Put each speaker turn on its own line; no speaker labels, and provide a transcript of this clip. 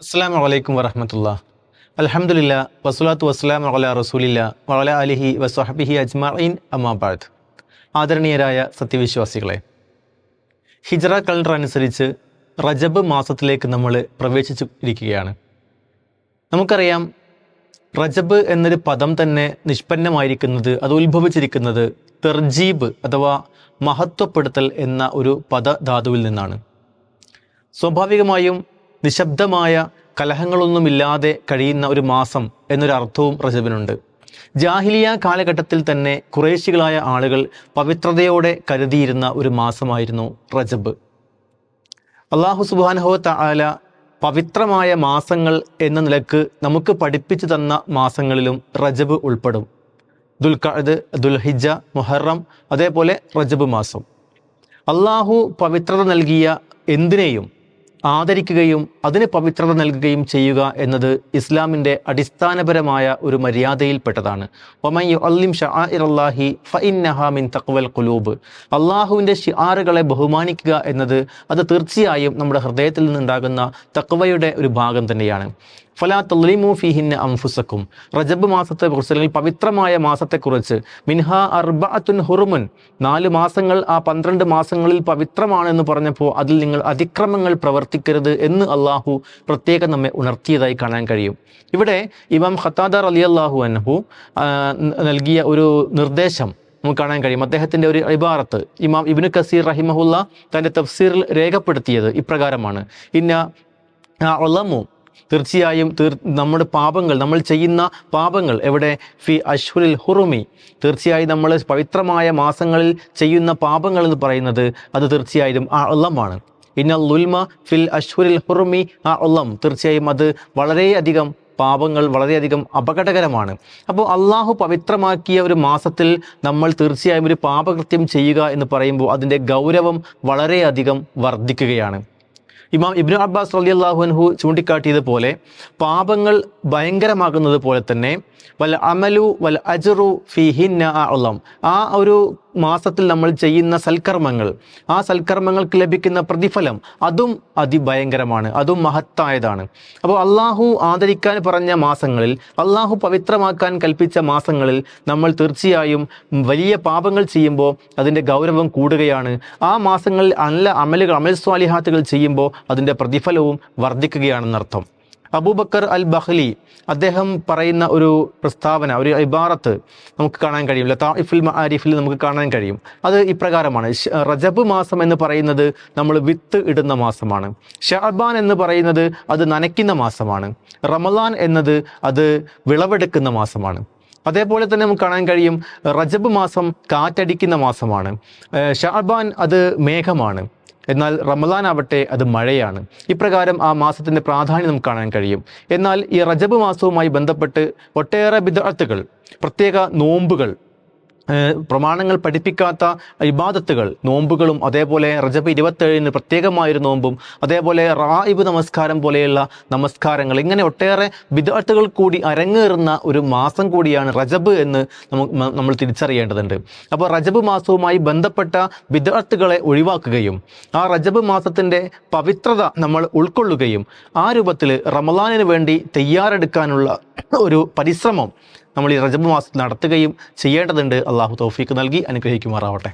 അസ്സാം വലൈക്കും വരഹമത്തുള്ള അലഹമുല്ല വസുലാത്തു വസ്സലാം വല റസൂലില്ല വല അലിഹി വസ്വഹബിഹി അജ്മാഇൻ അമ്മാബാദ് ആദരണീയരായ സത്യവിശ്വാസികളെ ഹിജറ കലണ്ടർ അനുസരിച്ച് റജബ് മാസത്തിലേക്ക് നമ്മൾ പ്രവേശിച്ചു ഇരിക്കുകയാണ് നമുക്കറിയാം റജബ് എന്നൊരു പദം തന്നെ നിഷ്പന്നമായിരിക്കുന്നത് അത് ഉത്ഭവിച്ചിരിക്കുന്നത് തെർജീബ് അഥവാ മഹത്വപ്പെടുത്തൽ എന്ന ഒരു പദധാതുവിൽ നിന്നാണ്. സ്വാഭാവികമായും നിശബ്ദമായ കലഹങ്ങളൊന്നുമില്ലാതെ കഴിയുന്ന ഒരു മാസം എന്നൊരു അർത്ഥവും റജബിനുണ്ട്. ജാഹിലിയ കാലഘട്ടത്തിൽ തന്നെ കുറേശികളായ ആളുകൾ പവിത്രതയോടെ കരുതിയിരുന്ന ഒരു മാസമായിരുന്നു റജബ്. അള്ളാഹു സുബാനഹോ താല പവിത്രമായ മാസങ്ങൾ എന്ന നിലയ്ക്ക് നമുക്ക് പഠിപ്പിച്ചു തന്ന മാസങ്ങളിലും റജബ് ഉൾപ്പെടും. ദുൽഖഅദ് ദുൽഹിജ മുഹറം അതേപോലെ റജബ് മാസം. അള്ളാഹു പവിത്രത നൽകിയ എന്തിനേയും ആദരിക്കുകയും അതിന് പവിത്രത നൽകുകയും ചെയ്യുക എന്നത് ഇസ്ലാമിന്റെ അടിസ്ഥാനപരമായ ഒരു മര്യാദയിൽപ്പെട്ടതാണ്. കുലൂബ് അള്ളാഹുവിന്റെ ഷിആറുകളെ ബഹുമാനിക്കുക എന്നത് അത് തീർച്ചയായും നമ്മുടെ ഹൃദയത്തിൽ നിന്നുണ്ടാകുന്ന തക്വയുടെ ഒരു ഭാഗം തന്നെയാണ്. ഫലാ ഫിഹിന്ന അംഫുസക്കും റജബ് മാസത്തെ കുറിച്ച് അല്ലെങ്കിൽ പവിത്രമായ മാസത്തെക്കുറിച്ച് മിൻഹ അർബഅത്തുൻ ഹുറുമുൻ. നാല് മാസങ്ങൾ ആ പന്ത്രണ്ട് മാസങ്ങളിൽ പവിത്രമാണെന്ന് പറഞ്ഞപ്പോൾ അതിൽ നിങ്ങൾ അതിക്രമങ്ങൾ പ്രവർത്തിക്കരുത് എന്ന് അള്ളാഹു പ്രത്യേകം നമ്മെ ഉണർത്തിയതായി കാണാൻ കഴിയും. ഇവിടെ ഇമാം ഖത്താദർ അലി അള്ളാഹു അൻഹു നൽകിയ ഒരു നിർദ്ദേശം നമുക്ക് കാണാൻ കഴിയും. അദ്ദേഹത്തിന്റെ ഒരു ഇബാറത്ത് ഇമാം ഇബ്നു കസീർ റഹിമഹുല്ല തന്റെ തഫ്സീറിൽ രേഖപ്പെടുത്തിയത് ഇപ്രകാരമാണ്. ഇന്ന ഒളമു തീർച്ചയായും തീർ നമ്മുടെ പാപങ്ങൾ നമ്മൾ ചെയ്യുന്ന പാപങ്ങൾ എവിടെ? ഫി അശ്വലിൽ ഹുറുമി. തീർച്ചയായും നമ്മൾ പവിത്രമായ മാസങ്ങളിൽ ചെയ്യുന്ന പാപങ്ങൾ എന്ന് പറയുന്നത് അത് തീർച്ചയായും ആ ഉള്ളമാണ്. ഇന്ന ലുൽമ ഫിൽ അശ്വരിൽ ഹുറുമി ആ ഉള്ളം. തീർച്ചയായും അത് വളരെയധികം പാപങ്ങൾ വളരെയധികം അപകടകരമാണ്. അപ്പോൾ അള്ളാഹു പവിത്രമാക്കിയ ഒരു മാസത്തിൽ നമ്മൾ തീർച്ചയായും ഒരു പാപകൃത്യം ചെയ്യുക എന്ന് പറയുമ്പോൾ അതിന്റെ ഗൗരവം വളരെയധികം വർദ്ധിക്കുകയാണ്. ഇമാം ഇബ്നു അബ്ബാസ് റളിയല്ലാഹു അൻഹു ചൂണ്ടിക്കാട്ടിയതുപോലെ പാപങ്ങൾ ഭയങ്കരമാകുന്നത് പോലെ തന്നെ വൽ അമലു വൽ അജറു ഫിഹിന്ന ആ ഒരു മാസത്തിൽ നമ്മൾ ചെയ്യുന്ന സൽക്കർമ്മങ്ങൾ. ആ സൽക്കർമ്മങ്ങൾക്ക് ലഭിക്കുന്ന പ്രതിഫലം അതും അതിഭയങ്കരമാണ് അതും മഹത്തായതാണ്. അപ്പോൾ അള്ളാഹു ആദരിക്കാൻ പറഞ്ഞ മാസങ്ങളിൽ അള്ളാഹു പവിത്രമാക്കാൻ കൽപ്പിച്ച മാസങ്ങളിൽ നമ്മൾ തീർച്ചയായും വലിയ പാപങ്ങൾ ചെയ്യുമ്പോൾ അതിന്റെ ഗൗരവം കൂടുകയാണ്. ആ മാസങ്ങളിൽ നല്ല അമലുകൾ അമൽ സ്വാലിഹാത്തുകൾ ചെയ്യുമ്പോൾ അതിന്റെ പ്രതിഫലവും വർദ്ധിക്കുകയാണെന്നർത്ഥം. അബൂബക്കർ അൽ ബഹ്ലി അദ്ദേഹം പറയുന്ന ഒരു പ്രസ്താവന ഒരു ഇബാറത്ത് നമുക്ക് കാണാൻ കഴിയും ലതാഇഫുൽ ആരിഫിൽ നമുക്ക് കാണാൻ കഴിയും. അത് ഇപ്രകാരമാണ്. റജബ് മാസം എന്ന് പറയുന്നത് നമ്മൾ വിത്ത് ഇടുന്ന മാസമാണ്. ഷഅബാൻ എന്ന് പറയുന്നത് അത് നനയ്ക്കുന്ന മാസമാണ്. റമലാൻ എന്നത് അത് വിളവെടുക്കുന്ന മാസമാണ്. അതേപോലെ തന്നെ നമുക്ക് കാണാൻ കഴിയും റജബ് മാസം കാറ്റടിക്കുന്ന മാസമാണ്. ഷാബാൻ അത് മേഘമാണ്. എന്നാൽ റമദാൻ ആവട്ടെ അത് മഴയാണ്. ഇപ്രകാരം ആ മാസത്തിന്റെ പ്രാധാന്യം നമുക്ക് കാണാൻ കഴിയും. എന്നാൽ ഈ റജബ് മാസവുമായി ബന്ധപ്പെട്ട് ഒട്ടേറെ ബിദഅത്തുകൾ പ്രത്യേക നോമ്പുകൾ പ്രമാണങ്ങൾ പഠിപ്പിക്കാത്ത ഇബാദത്തുകൾ നോമ്പുകളും അതേപോലെ റജബ് ഇരുപത്തേഴിന് പ്രത്യേകമായൊരു നോമ്പും അതേപോലെ റായിബ് നമസ്കാരം പോലെയുള്ള നമസ്കാരങ്ങൾ ഇങ്ങനെ ഒട്ടേറെ വിദ്യാർത്ഥികൾ കൂടി അരങ്ങേറുന്ന ഒരു മാസം കൂടിയാണ് റജബ് എന്ന് നമ്മൾ തിരിച്ചറിയേണ്ടതുണ്ട്. അപ്പോൾ റജബ് മാസവുമായി ബന്ധപ്പെട്ട വിദ്യാർത്ഥികളെ ഒഴിവാക്കുകയും ആ റജബ് മാസത്തിന്റെ പവിത്രത നമ്മൾ ഉൾക്കൊള്ളുകയും ആ രൂപത്തിൽ റമലാനിന് വേണ്ടി തയ്യാറെടുക്കാനുള്ള ഒരു പരിശ്രമം നമ്മൾ ഈ റജബ് മാസത്തിൽ നടത്തുകയും ചെയ്യേണ്ടതുണ്ട്. അള്ളാഹു തൗഫീക്ക് നൽകി അനുഗ്രഹിക്കുമാറാവട്ടെ.